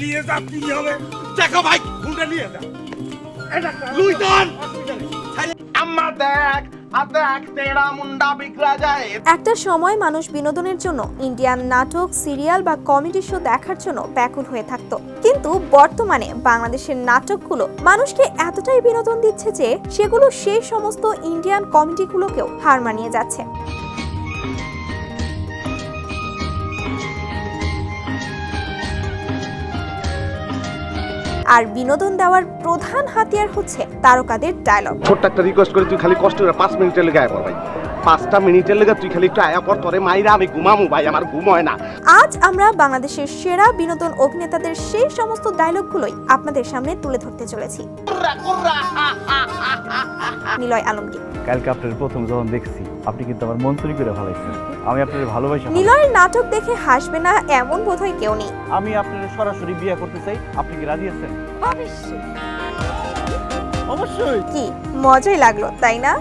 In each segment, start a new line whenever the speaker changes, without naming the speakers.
নিয়ে যা কি হবে? দেখো ভাই নিয়ে যা। লুইটন
আম্মা দেখ
একটা সময় মানুষ বিনোদনের জন্য ইন্ডিয়ান নাটক সিরিয়াল বা কমেডি শো দেখার জন্য ব্যাকুল হয়ে থাকতো। কিন্তু বর্তমানে বাংলাদেশের নাটকগুলো মানুষকে এতটাই বিনোদন দিচ্ছে যে সেগুলো সেই সমস্ত ইন্ডিয়ান কমেডিগুলোকেও হার মানিয়ে যাচ্ছে। আর বিনোদন দেওয়ার প্রধান হাতিয়ার হচ্ছে তারকাদের ডায়লগ
ছোট্ট একটা রিকোয়েস্ট করে তুই খালি কষ্ট করে পাঁচ মিনিটের লেগে আয়া ভাই। পাঁচটা মিনিটের লেগে তুই খালি একটু আয়া পর তোরে মাইরা আমি ঘুমামু ভাই আমার ঘুম হয় না।
আজ আমরা বাংলাদেশের সেরা বিনোদন অভিনেতাদের সেই সমস্ত ডায়লগগুলোই আপনাদের সামনে তুলে ধরতে চলেছি। নিলয় আলমগীর।
কালকে আপনার প্রথম যখন দেখছি আপনি কিন্তু আমার মন চুরি করে ভালাইছেন। আমি আপনার ভালোবাসি
নিলয়ের নাটক দেখে হাসবে না এমন বোধহয় কেউ নেই।
আমি আপনার সরাসরি বিয়ে করতে চাই। আপনি কি রাজি আছেন? অবশ্যই।
কি মজাই লাগল তাই না?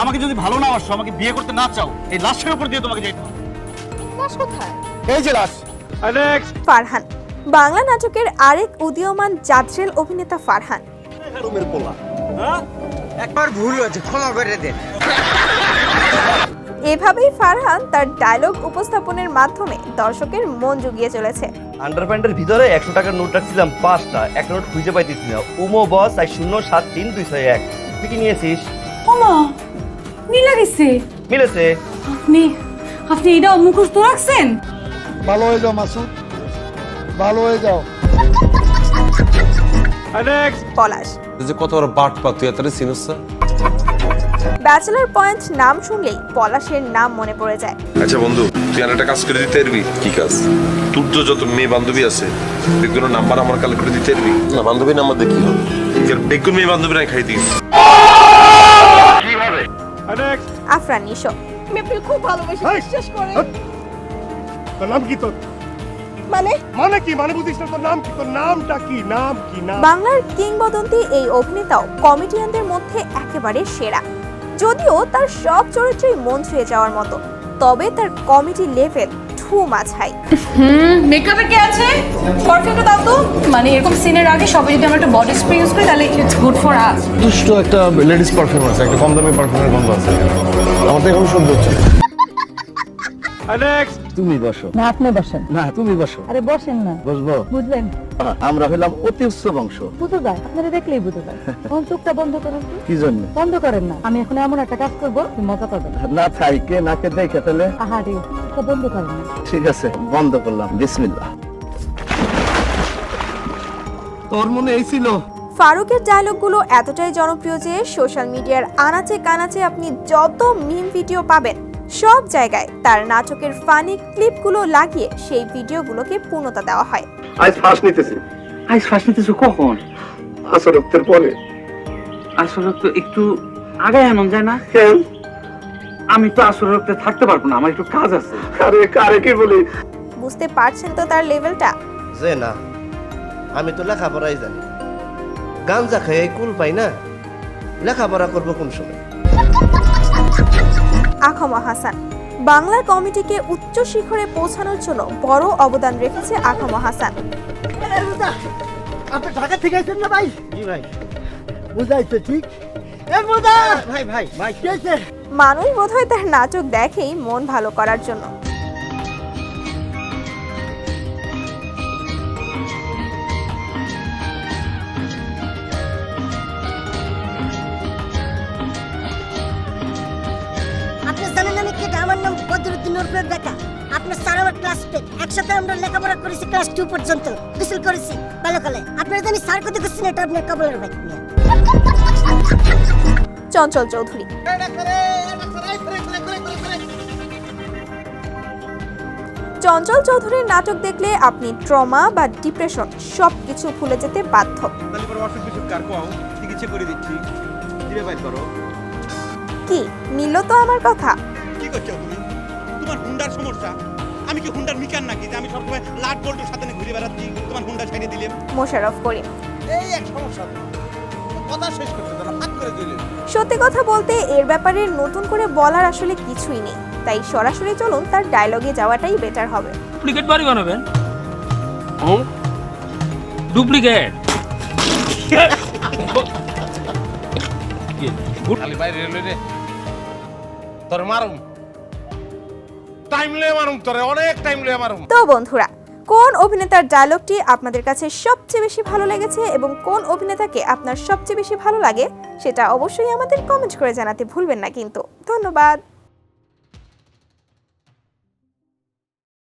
আমাকে যদি ভালো না বাসো আমাকে বিয়ে করতে না চাও এই লাশের উপর দিয়ে তোমাকে যেতে হবে। এই যে লাশ।
ফারহান বাংলা নাটকের আরেক উদীয়মান জাজরেল অভিনেতা ফারহান।
রুমের পোলা।
একবার ভুল হয়েছে ক্ষমা করে দেন
এভাবেই ফারহান তার ডায়লগ উপস্থাপনের মাধ্যমে দর্শকের মন জুগিয়ে চলেছে।
আন্ডারপ্যান্টের ভিতরে একশো টাকার নোট রাখছিলাম পাঁচটা। এক নোট খুঁজে পাইতেছি না। উমো বস আই শূন্য সাত তিন দুই ছয় এক। তুই কি নিয়েছিস?
ওমা মিলা গেছে।
মিলেছে।
আপনি আপনি এটা মুখস্থ রাখছেন?
ভালো হয়ে যাও মাসুদ। ভালো হয়ে যাও।
পলাশ।
যে কত বড় বাট পা তুই এত চিনিস?
ব্যাচেলর পয়েন্ট নাম শুনলেই পলাশের নাম মনে পড়ে যায়।
আচ্ছা বন্ধু তুই আর একটা কাজ করে দিতে পারবি? কি কাজ? তোর তো যত মেয়ে বান্ধবী আছে বেগুন নাম্বার আমার কালেক্ট করে দিতে পারবি? না বান্ধবী নাম্বার দেখি হবে? বেগুন মেয়ে বান্ধবীরা খাই দিস
আফরান নিশো
তোর নাম কি তোর?
মানে?
মানে কি? মানে বুঝিস না তোর নাম কি? তোর নামটা কি? নাম কি? নাম।
বাংলার কিংবদন্তি এই অভিনেতাও কমেডিয়ানদের মধ্যে একেবারে সেরা। যদিও তার সব চরিত্রই মন ছুঁয়ে যাওয়ার মতো তবে তার কমেডি লেভেল ঠু মাছাই।
হুম মেকআপে কে আছে? পারফিউমটা দাও তো। মানে এরকম সিনের আগে সবাই যদি আমরা একটা বডি স্প্রে ইউজ করি তাহলে ইটস গুড ফর আস
দুষ্ট একটা লেডিস পারফিউম আছে একটা কম দামি পারফিউমের গন্ধ আছে। আমার তো এখন সহ্য হচ্ছে না।
তুমি বসো।
না আপনি বসেন।
না তুমি বসো।
আরে বসেন না।
বসবো।
বুঝলেন?
আমরা হইলাম অতি উচ্চ বংশ।
বুঝতে যায় আপনারা দেখলেই বুঝতে যায় এখন চোখটা বন্ধ করুন।
কি? জন্য?
বন্ধ করেন না। আমি এখন এমন একটা কাজ করব মজা পাবেন
না থাইকে নাকে দেখে তাহলে।
আহারে বন্ধ করেন না।
ঠিক আছে বন্ধ করলাম। বিসমিল্লাহ। তোর মনে এই ছিল?
ফারুকের ডায়লগগুলো এতটাই জনপ্রিয় যে সোশ্যাল মিডিয়ার আনাচে কানাচে আপনি যত মিম ভিডিও পাবেন সব জায়গায় তার নাটকের ফানি ক্লিপগুলো লাগিয়ে সেই ভিডিওগুলোকে পূর্ণতা দেওয়া হয়।
আজ ফাঁস নিতেছি।
আজ শ্বাস নিতেছো কখন?
আসরক্তের পরে।
আসলে তো একটু আগে এমন যায় না?
কেন?
আমি তো আসলে রক্তে থাকতে পারব না আমার একটু কাজ আছে।
আরে কারে কি বলি?
বুঝতে পারছেন তো তার লেভেলটা
যে না আমি তো লেখাপড়াই জানি। গাঞ্জা খাই কুল পাই না। লেখাপড়া করব কোন সময়?
আখমা হাসান বাংলা কমিটিকে উচ্চ শিখরে পৌঁছানোর জন্য বড় অবদান রেখেছে আখমা হাসান
আপনি ঢাকা থেকে না ভাই? জি ভাই। বুঝাইছে ঠিক। ভাই ভাই ভাই।
মানুষ বোধহয় তার নাটক দেখেই মন ভালো করার জন্য।
উর্ফে দেখা আপনার স্যার আমার ক্লাসমেট একসাথে আমরা লেখাপড়া করেছি ক্লাস টু পর্যন্ত। গোসল করেছি বাল্যকালে। আপনারা জানি স্যার করছেন? এটা আপনার কবলের ভাই
চঞ্চল চৌধুরী। চঞ্চল চৌধুরীর নাটক দেখলে আপনি ট্রমা বা ডিপ্রেশন সবকিছু ভুলে যেতে বাধ্য। কি নিল তো আমার কথা?
কি করছ তুমি? তোমার হুন্ডার সমস্যা? আমি কি হুন্ডার মিকান নাকি? যে আমি সবসময় লাট বল্টুর সাথে নিয়ে ঘুরে বেড়াচ্ছি তোমার হুন্ডা ছাড়িয়ে দিলাম
মোশাররফ করিম।
এই এক সমস্যা। কথা শেষ করতে দাও না করে দিলে
সত্যি কথা বলতে এর ব্যাপারে নতুন করে বলার আসলে কিছুই নেই। তাই সরাসরি চলুন তার ডায়লগে যাওয়াটাই বেটার হবে।
ডুপ্লিকেট
খালি বাইরে এলো রে। তোর মারুম। টাইম লয়ে মারুম তোরে, অনেক টাইম লয়ে মারুম।
তো বন্ধুরা, কোন অভিনেতার ডায়লগটি আপনাদের কাছে সবচেয়ে বেশি ভালো লেগেছে এবং কোন অভিনেতাকে আপনার সবচেয়ে বেশি ভালো লাগে, সেটা অবশ্যই আমাদের কমেন্ট করে জানাতে ভুলবেন না কিন্তু। ধন্যবাদ।